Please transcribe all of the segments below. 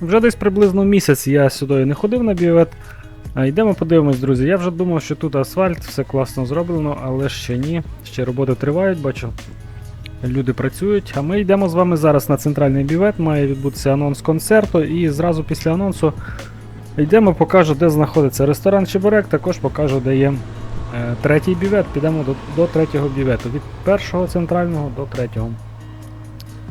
Вже десь приблизно місяць я сюди не ходив на бівет. Йдемо подивимось, друзі. Я вже думав, що тут асфальт, все класно зроблено, але ще ні. Ще роботи тривають, бачу. Люди працюють. А ми йдемо з вами зараз на центральний бівет. Має відбутися анонс концерту. І зразу після анонсу йдемо, покажу, де знаходиться ресторан Чебурек. Також покажу, де є е, третій бівет. Підемо до, до третього бівету. Від першого центрального до третього.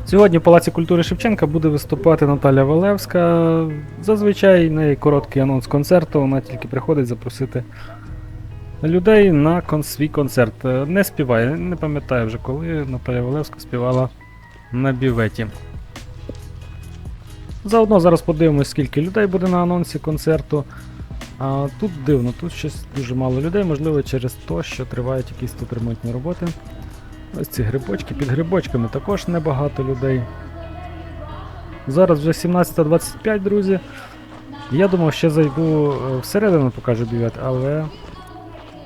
Сьогодні в Палаці культури Шевченка буде виступати Наталя Валевська. Зазвичай в неї короткий анонс концерту, вона тільки приходить запросити людей на кон- свій концерт. Е, Не співає, не пам'ятаю вже коли Наталя Валевська співала на біветі. Заодно зараз подивимось, скільки людей буде на анонсі концерту. А тут дивно, тут щось дуже мало людей, можливо, через те, що тривають якісь тут ремонтні роботи. Ось ці грибочки. Під грибочками також небагато людей. Зараз вже 17.25, друзі. Я думав, ще зайду е, всередину, покажу бівет, але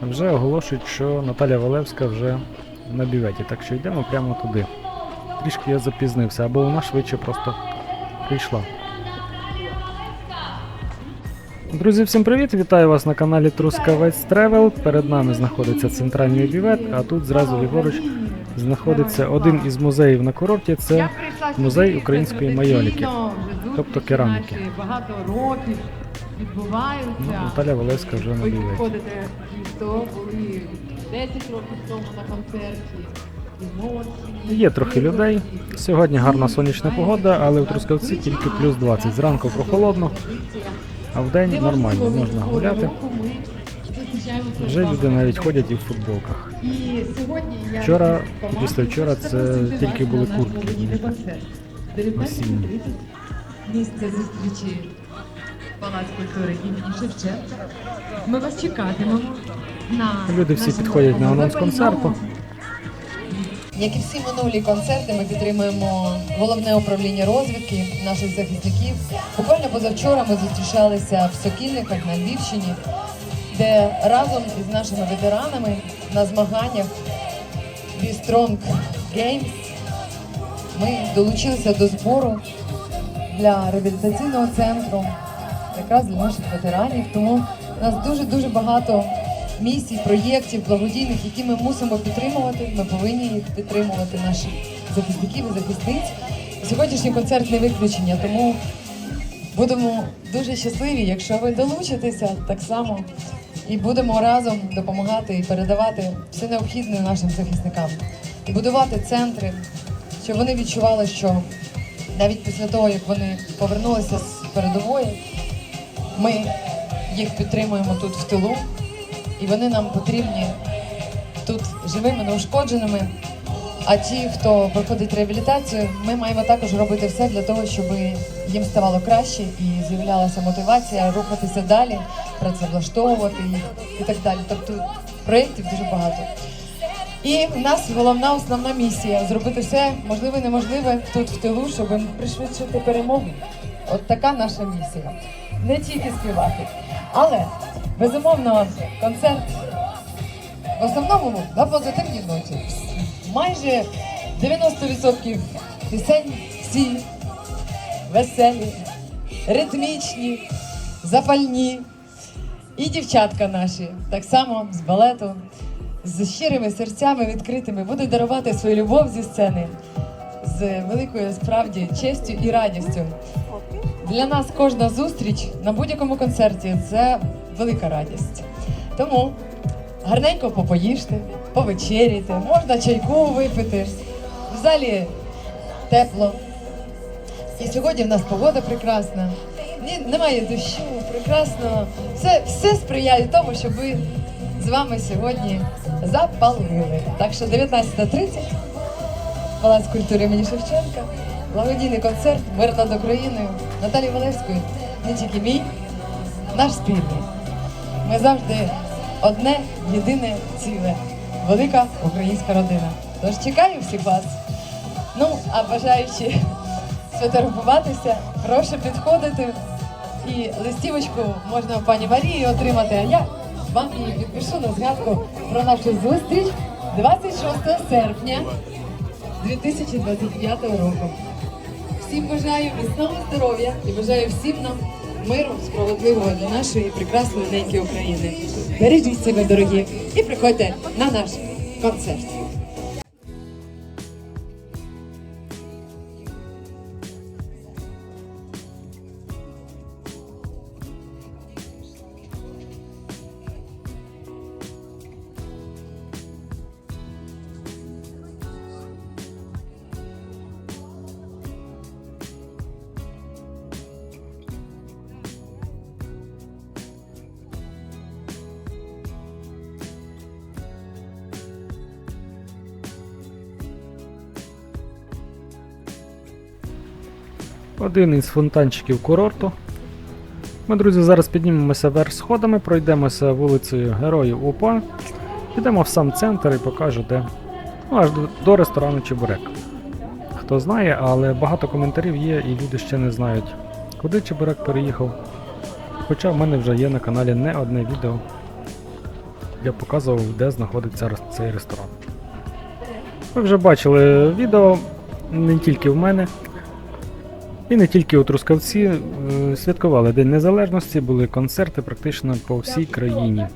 вже оголошують, що Наталя Валевська вже на біветі, так що йдемо прямо туди. Трішки я запізнився, або вона швидше просто прийшла. Друзі, всім привіт! Вітаю вас на каналі Трускавець Тревел. Перед нами знаходиться центральний бівет, а тут зразу ліворуч знаходиться один із музеїв на курорті. Це музей української майоліки, тобто кераміки. Багато років відбуваються. Ну, Наталя Валевська вже на Ви біветі. ходите і то були 10 років тому на концерті. Є трохи людей. Сьогодні гарна сонячна погода, але в Трускавці тільки плюс 20. Зранку прохолодно, а вдень нормально, можна гуляти. Вже люди навіть ходять і в футболках. І сьогодні я Вчора, після вчора це тільки були куртки. 19.30 місце зустрічі Палац культури імені Шевченка. Ми вас чекатимемо на Люди всі підходять на анонс концерту. Як і всі минулі концерти, ми підтримуємо головне управління розвідки наших захисників. Буквально позавчора ми зустрічалися в Сокільниках на Львівщині, де разом із нашими ветеранами на змаганнях Be Strong Games ми долучилися до збору для реабілітаційного центру, якраз для наших ветеранів. Тому у нас дуже дуже багато місій, проєктів благодійних, які ми мусимо підтримувати. Ми повинні їх підтримувати наших захисників і захисниць. Сьогоднішній концерт не виключення, тому будемо дуже щасливі, якщо ви долучитеся так само. І будемо разом допомагати і передавати все необхідне нашим захисникам і будувати центри, щоб вони відчували, що навіть після того, як вони повернулися з передової, ми їх підтримуємо тут в тилу, і вони нам потрібні тут живими, неушкодженими. А ті, хто проходить реабілітацію, ми маємо також робити все для того, щоб їм ставало краще і з'являлася мотивація рухатися далі, працевлаштовувати їх і так далі. Тобто проєктів дуже багато. І в нас головна основна місія зробити все можливе неможливе тут в тилу, щоб пришвидшити перемогу. От така наша місія. Не тільки співати. Але безумовно концерт в основному на позитивній ноті. Майже 90% пісень всі веселі, ритмічні, запальні. І дівчатка наші, так само з балету, з щирими серцями відкритими, будуть дарувати свою любов зі сцени з великою справді честю і радістю. Для нас кожна зустріч на будь-якому концерті це велика радість. Тому гарненько попоїжте, повечеряйте, можна чайку випити. В залі тепло. І сьогодні в нас погода прекрасна. Ні, немає дощу, прекрасно. Все, все сприяє тому, щоб ви з вами сьогодні запалили. Так що 19.30 Палац культури імені Шевченка, благодійний концерт Мир над Україною Наталі Валевської, не тільки мій, наш спільний. Ми завжди одне єдине ціле, велика українська родина. Тож чекаю всіх вас. Ну, а бажаючи сфотографуватися, прошу підходити. І листівочку можна у пані Марії отримати, а я вам її підпишу на згадку про нашу зустріч 26 серпня 2025 року. всім бажаю міцного здоров'я і бажаю всім нам миру справедливого для нашої прекрасної неньки України. Бережіть себе, дорогі, і приходьте на наш концерт. Один із фонтанчиків курорту. Ми, друзі, зараз піднімемося вверх сходами, пройдемося вулицею Героїв УПА, підемо в сам центр і покажу, де. Ну, аж до, до ресторану Чебурек. Хто знає, але багато коментарів є, і люди ще не знають, куди Чебурек переїхав. Хоча в мене вже є на каналі не одне відео. Я показував, де знаходиться цей ресторан. Ви вже бачили відео не тільки в мене. І не тільки у Трускавці е, святкували День Незалежності, були концерти практично по всій країні.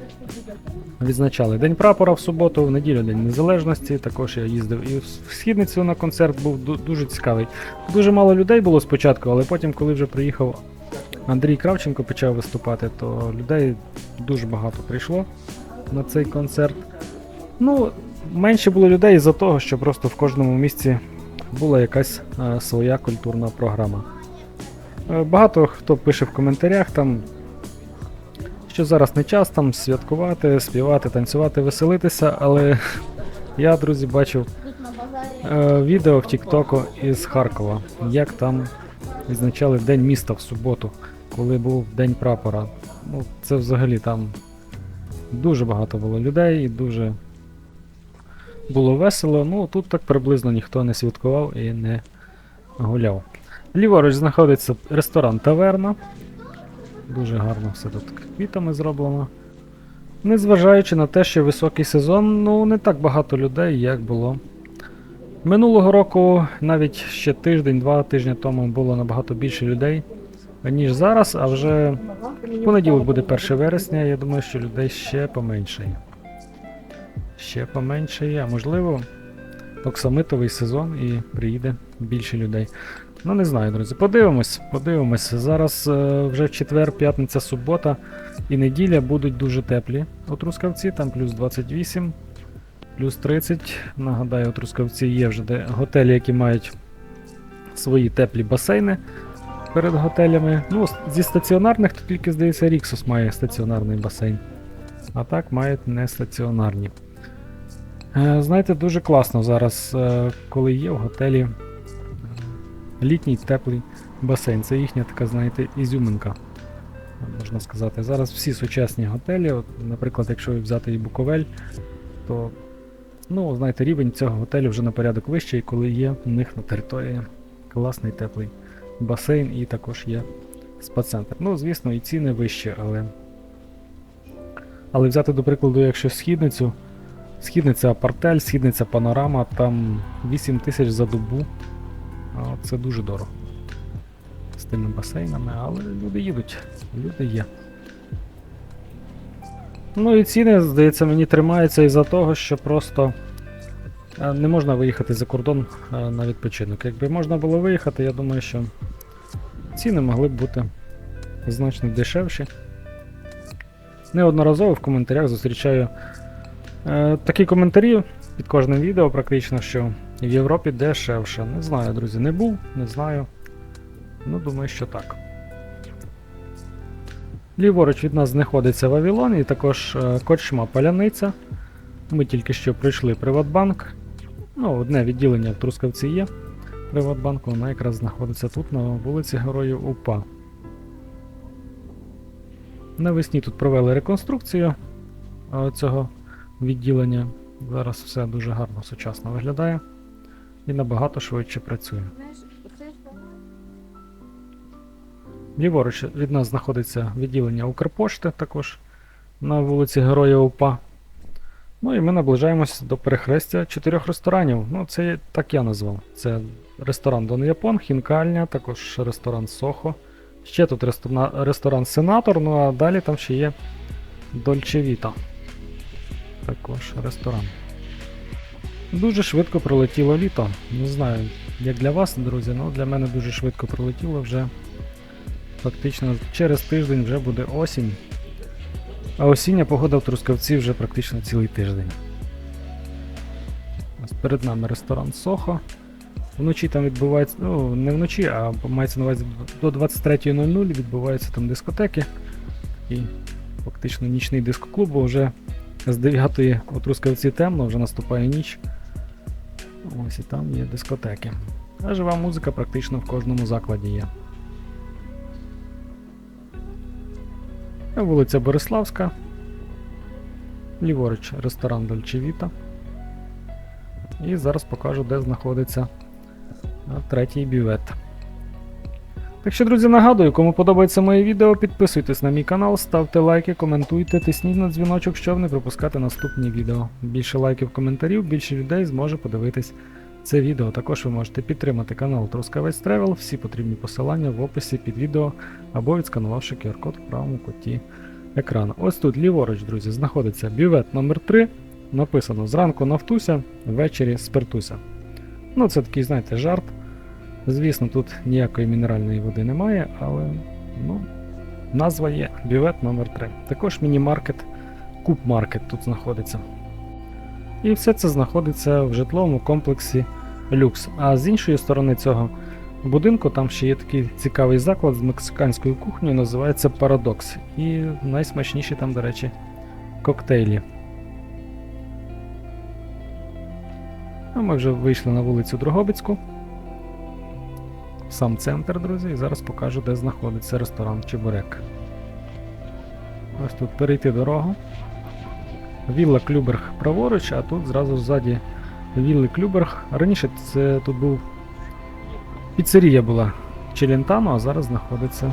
Відзначали День прапора в суботу, в неділю День Незалежності. Також я їздив і в східницю на концерт був дуже цікавий. Дуже мало людей було спочатку, але потім, коли вже приїхав Андрій Кравченко, почав виступати, то людей дуже багато прийшло на цей концерт. Ну, менше було людей із-за того, що просто в кожному місці була якась е, своя культурна програма. Е, багато хто пише в коментарях там, що зараз не час там святкувати, співати, танцювати, веселитися, але я, друзі, бачив е, відео в Тіктоку із Харкова, як там відзначали День міста в суботу, коли був День прапора. Ну, це взагалі там дуже багато було людей і дуже було весело. Ну, тут так приблизно ніхто не святкував і не гуляв. Ліворуч знаходиться ресторан Таверна. Дуже гарно все тут квітами зроблено. Незважаючи на те, що високий сезон, ну не так багато людей, як було. Минулого року, навіть ще тиждень-два тижні тому було набагато більше людей, ніж зараз, а вже в понеділок буде 1 вересня, я думаю, що людей ще поменшає ще поменшає, а можливо, оксамитовий сезон і приїде більше людей. Ну, не знаю, друзі. Подивимось, подивимось. Зараз е, вже четвер, п'ятниця, субота і неділя будуть дуже теплі у Трускавці, там плюс 28, плюс 30. Нагадаю, у Трускавці є вже де готелі, які мають свої теплі басейни перед готелями. Ну, зі стаціонарних то тільки, здається, Ріксос має стаціонарний басейн. А так мають не стаціонарні. Е, Знаєте, дуже класно зараз, е, коли є в готелі літній теплий басейн. Це їхня така, знаєте, ізюминка. Можна сказати. Зараз всі сучасні готелі, от, наприклад, якщо взяти і Буковель, то ну, знаєте, рівень цього готелю вже на порядок вищий, коли є у них на території класний теплий басейн і також є спа-центр. Ну, звісно, і ціни вищі, але. Але взяти, до прикладу, якщо східницю. Східниця Апартель, східниця Панорама, там 8 тисяч за добу. Це дуже дорого. З тими басейнами, але люди їдуть, люди є. Ну і ціни, здається, мені тримаються із-за того, що просто е, не можна виїхати за кордон е, на відпочинок. Якби можна було виїхати, я думаю, що ціни могли б бути значно дешевші. Неодноразово в коментарях зустрічаю такі коментарі під кожним відео, практично, що в Європі дешевше. Не знаю, друзі, не був, не знаю. Ну, думаю, що так. Ліворуч від нас знаходиться Вавилон і також е, Корчма Паляниця. Ми тільки що прийшли Приватбанк. Ну, одне відділення в Трускавці є. Приватбанку, вона якраз знаходиться тут, на вулиці Героїв УПА. Навесні тут провели реконструкцію е, цього відділення. Зараз все дуже гарно, сучасно виглядає і набагато швидше працює. Ліворуч від нас знаходиться відділення Укрпошти також на вулиці Героя УПА. Ну, і ми наближаємося до перехрестя чотирьох ресторанів. Ну, це так я назвав. Це ресторан Дон Япон, хінкальня, також ресторан Сохо. Ще тут ресторан Сенатор, ну а далі там ще є Дольче Віта. Також ресторан. Дуже швидко пролетіло літо. Не знаю, як для вас, друзі, але для мене дуже швидко пролетіло вже. Фактично через тиждень вже буде осінь. А осіння погода в Трускавці вже практично цілий тиждень. Ось перед нами ресторан Сохо. Вночі там відбувається, ну не вночі, а мається на увазі до 23.00 відбуваються там дискотеки. І фактично нічний дискоклуб, бо вже з 9 у Трускавці темно, вже наступає ніч. Ось і там є дискотеки. А жива музика практично в кожному закладі є. Вулиця Бориславська. Ліворуч ресторан Дольчевіта. І зараз покажу, де знаходиться третій бювет. Так що, друзі, нагадую, кому подобається моє відео, підписуйтесь на мій канал, ставте лайки, коментуйте, тисніть на дзвіночок, щоб не пропускати наступні відео. Більше лайків, коментарів, більше людей зможе подивитись це відео. Також ви можете підтримати канал Трускавець Тревел. Всі потрібні посилання в описі під відео або відсканувавши QR-код в правому куті екрану. Ось тут ліворуч, друзі, знаходиться бювет номер 3 Написано зранку нафтуся, ввечері спиртуся. Ну, це такий, знаєте, жарт. Звісно, тут ніякої мінеральної води немає, але ну, назва є бювет номер 3 Також міні-маркет, куб-маркет тут знаходиться. І все це знаходиться в житловому комплексі Люкс. А з іншої сторони цього будинку там ще є такий цікавий заклад з мексиканською кухнею, називається Парадокс. І найсмачніші там, до речі, коктейлі. А ми вже вийшли на вулицю Дрогобицьку. Сам центр, друзі, і зараз покажу, де знаходиться ресторан Чебурек. Ось тут перейти дорогу. Вілла Клюберг праворуч, а тут зразу ззаді Вілли Клюберг. Раніше це тут був піцерія була Челентано, а зараз знаходиться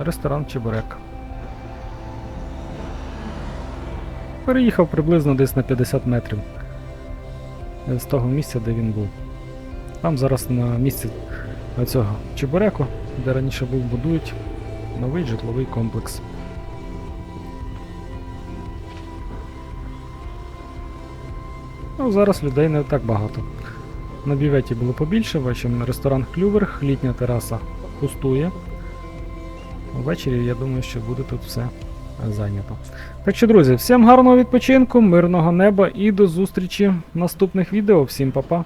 ресторан Чебурек. Переїхав приблизно десь на 50 метрів з того місця, де він був. Там зараз на місці цього Чебуреку, де раніше був, будують новий житловий комплекс. Ну, зараз людей не так багато. На бюветі було побільше, бачимо ресторан Клюверг, літня тераса пустує. Ввечері, я думаю, що буде тут все зайнято. Так що, друзі, всім гарного відпочинку, мирного неба і до зустрічі в наступних відео. Всім па-па!